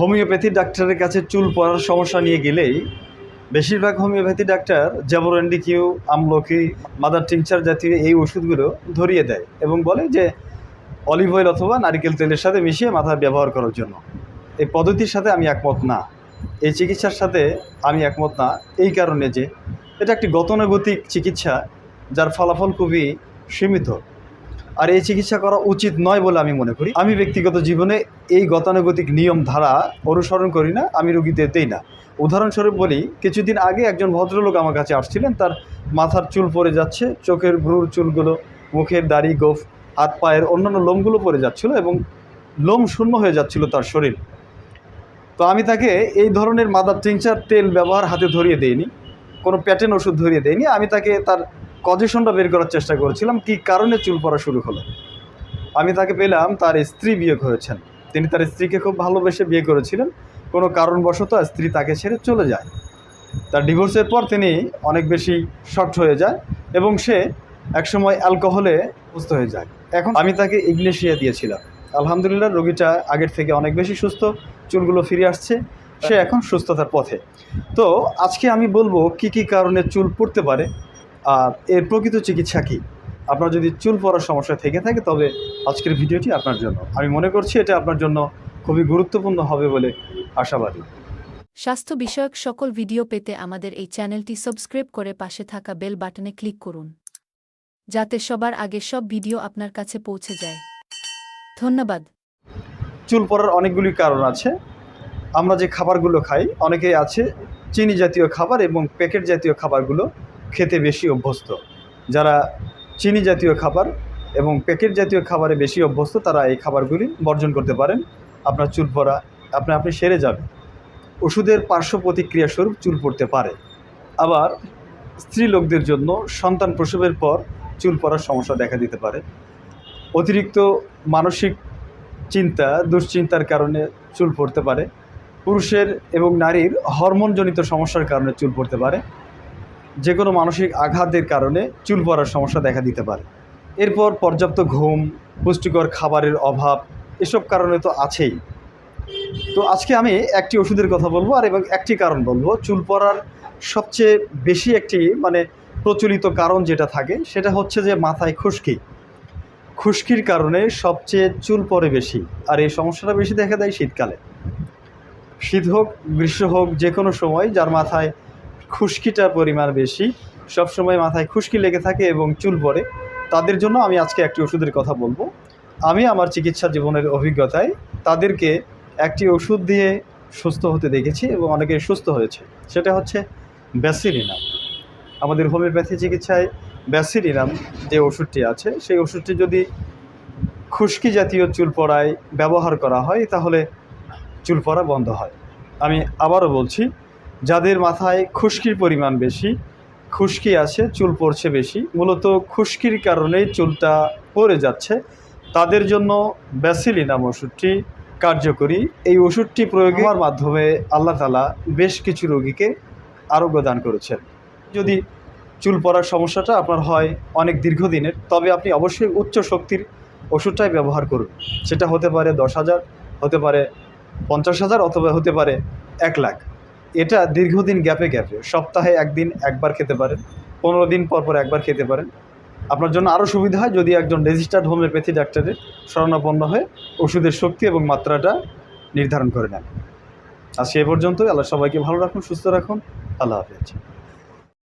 Homeopathy ডাক্তারের কাছে চুল পড়ার সমস্যা নিয়ে গেলেই বেশিরভাগ হোমিওপ্যাথি ডাক্তার জ্যাবোরেন্ডি কিউ আমলকি, মাদার টিংচার জাতীয় এই ওষুধগুলো ধরিয়ে দেয় এবং বলে যে অলিভ অয়েল অথবা নারিকেল তেলের সাথে মিশিয়ে মাথায় ব্যবহার করার জন্য। এই পদ্ধতির সাথে আমি একমত না। এই চিকিৎসার সাথে আমি একমত না এই কারণে যে এটা একটি গতানুগতিক চিকিৎসা যার ফলাফল খুবই সীমিত। আর এই চিকিৎসা করা উচিত নয় বলে আমি মনে করি। আমি ব্যক্তিগত জীবনে এই গতানুগতিক নিয়ম ধারা অনুসরণ করি না, আমি রুগীদের দেই না। উদাহরণস্বরূপ বলি, কিছুদিন আগে একজন ভদ্রলোক আমার কাছে আসছিলেন, তার মাথার চুল পড়ে যাচ্ছে, চোখের ভ্রুর চুলগুলো, মুখের দাড়ি, গোফ, হাত পায়ের অন্যান্য লোমগুলো পড়ে যাচ্ছিল এবং লোম শূন্য হয়ে যাচ্ছিল তার শরীর। তো আমি তাকে এই ধরনের মাদার টিংচার তেল ব্যবহার হাতে ধরিয়ে দেইনি, কোনো প্যাটেন ওষুধ ধরিয়ে দেয়নি আমি তাকে তার কজেশনটা বের করার চেষ্টা করেছিলাম, কী কারণে চুল পড়া শুরু হলো। আমি তাকে পেলাম, তার স্ত্রী বিয়ে করেছেন। তিনি তার স্ত্রীকে খুব ভালোবেসে বিয়ে করেছিলেন। কোনো কারণবশত স্ত্রী তাকে ছেড়ে চলে যায়। তার ডিভোর্সের পর তিনি অনেক বেশি শক্ট হয়ে যায় এবং সে একসময় অ্যালকোহলে সুস্থ হয়ে যায়। এখন আমি তাকে ইগনেশিয়া দিয়েছিলাম। আলহামদুলিল্লাহ, রোগীটা আগের থেকে অনেক বেশি সুস্থ, চুলগুলো ফিরে আসছে। সে এখন সুস্থতার পথে। তো আজকে আমি বলব, কি কি কারণে চুল পড়তে পারে? এর প্রকৃত চিকিৎসা কী? আপনার যদি চুল পড়ার সমস্যা থেকে থাকে তবে আজকের ভিডিওটি আপনার জন্য। আমি মনে করছি এটা আপনার জন্য খুবই গুরুত্বপূর্ণ হবে বলে আশাবাদী। স্বাস্থ্য বিষয়ক সকল ভিডিও পেতে আমাদের এই চ্যানেলটি সাবস্ক্রাইব করে পাশে থাকা বেল বাটনে ক্লিক করুন যাতে সবার আগে সব ভিডিও আপনার কাছে পৌঁছে যায়। ধন্যবাদ। চুল পড়ার অনেকগুলি কারণ আছে। আমরা যে খাবারগুলো খাই অনেকেই আছে চিনি জাতীয় খাবার এবং প্যাকেট জাতীয় খাবারগুলো খেতে বেশি অভ্যস্ত। যারা চিনি জাতীয় খাবার এবং প্যাকেট জাতীয় খাবারে বেশি অভ্যস্ত, তারা এই খাবারগুলি বর্জন করতে পারেন। আপনার চুল পড়া আপনি আপনি সেরে যাবে ওষুধের পার্শ্ব প্রতিক্রিয়া স্বরূপ চুল পড়তে পারে। আবার স্ত্রী লোকদের জন্য সন্তান প্রসবের পর চুল পড়ার সমস্যা দেখা দিতে পারে। অতিরিক্ত মানসিক চিন্তা, দুশ্চিন্তার কারণে চুল পড়তে পারে। পুরুষের এবং নারীর হরমোনজনিত সমস্যার কারণে চুল পড়তে পারে। যে কোনো মানসিক আঘাতের কারণে চুল পড়ার সমস্যা দেখা দিতে পারে। এরপর পর্যাপ্ত ঘুম, পুষ্টিকর খাবারের অভাব, এসব কারণে তো আছেই। তো আজকে আমি একটি ওষুধের কথা বলব আর এবং একটি কারণ বলব। চুল পড়ার সবচেয়ে বেশি একটি মানে প্রচলিত কারণ যেটা থাকে, সেটা হচ্ছে যে মাথায় খুশকি। খুশকির কারণে সবচেয়ে চুল পড়ে বেশি আর এই সমস্যাটা বেশি দেখা দেয় শীতকালে। শীত হোক, গ্রীষ্ম হোক, যে কোনো সময় যার মাথায় খুশকিটার পরিমাণ বেশি। সব সময় মাথায় খুশকি লেগে থাকে এবং চুল পড়ে। তাদের জন্য আমি আজকে একটি ওষুধের কথা বলব। আমি আমার চিকিৎসা জীবনের অভিজ্ঞতায় তাদেরকে একটি ওষুধ দিয়ে সুস্থ হতে দেখেছি এবং অনেকে সুস্থ হয়েছে। সেটা হচ্ছে ব্যাসিলিনাম। আমাদের হোমিওপ্যাথি চিকিৎসায় ব্যাসিলিনাম যে ওষুধটি আছে, সেই ওষুধটি যদি খুশকি জাতীয় চুল পড়ায় ব্যবহার করা হয়, তাহলে চুল পড়া বন্ধ হয়। আমি আবারও বলছি যাদের মাথায় খুশকির পরিমাণ বেশি, খুশকি আছে, চুল পড়ছে বেশি, মূলত খুশকির কারণেই চুলটা পড়ে যাচ্ছে, তাদের জন্য ব্যাসিলিনাম ওষুধটি কার্যকরী। এই ওষুধটি প্রয়োগ হওয়ার মাধ্যমে আল্লাহ তালা বেশ কিছু রোগীকে আরোগ্য দান করেছেন। যদি চুল পড়ার সমস্যাটা আপনার হয় অনেক দীর্ঘদিনের, তবে আপনি অবশ্যই উচ্চ শক্তির ওষুধটাই ব্যবহার করুন। সেটা হতে পারে দশ হাজার, হতে পারে পঞ্চাশ হাজার, অথবা হতে পারে এক লাখ। এটা দীর্ঘদিন গ্যাপে গ্যাপে। সপ্তাহে একদিন একবার খেতে পারেন, পনেরো দিন পর পর একবার খেতে পারেন। আপনার জন্য আরও সুবিধা হয় যদি একজন রেজিস্টার্ড হোমিওপ্যাথি ডাক্তারের শরণাপন্ন হয়ে ওষুধের শক্তি এবং মাত্রাটা নির্ধারণ করে নেন। আর এ পর্যন্তই। আল্লাহ সবাইকে ভালো রাখুন, সুস্থ রাখুন। আল্লাহ হাফিজ।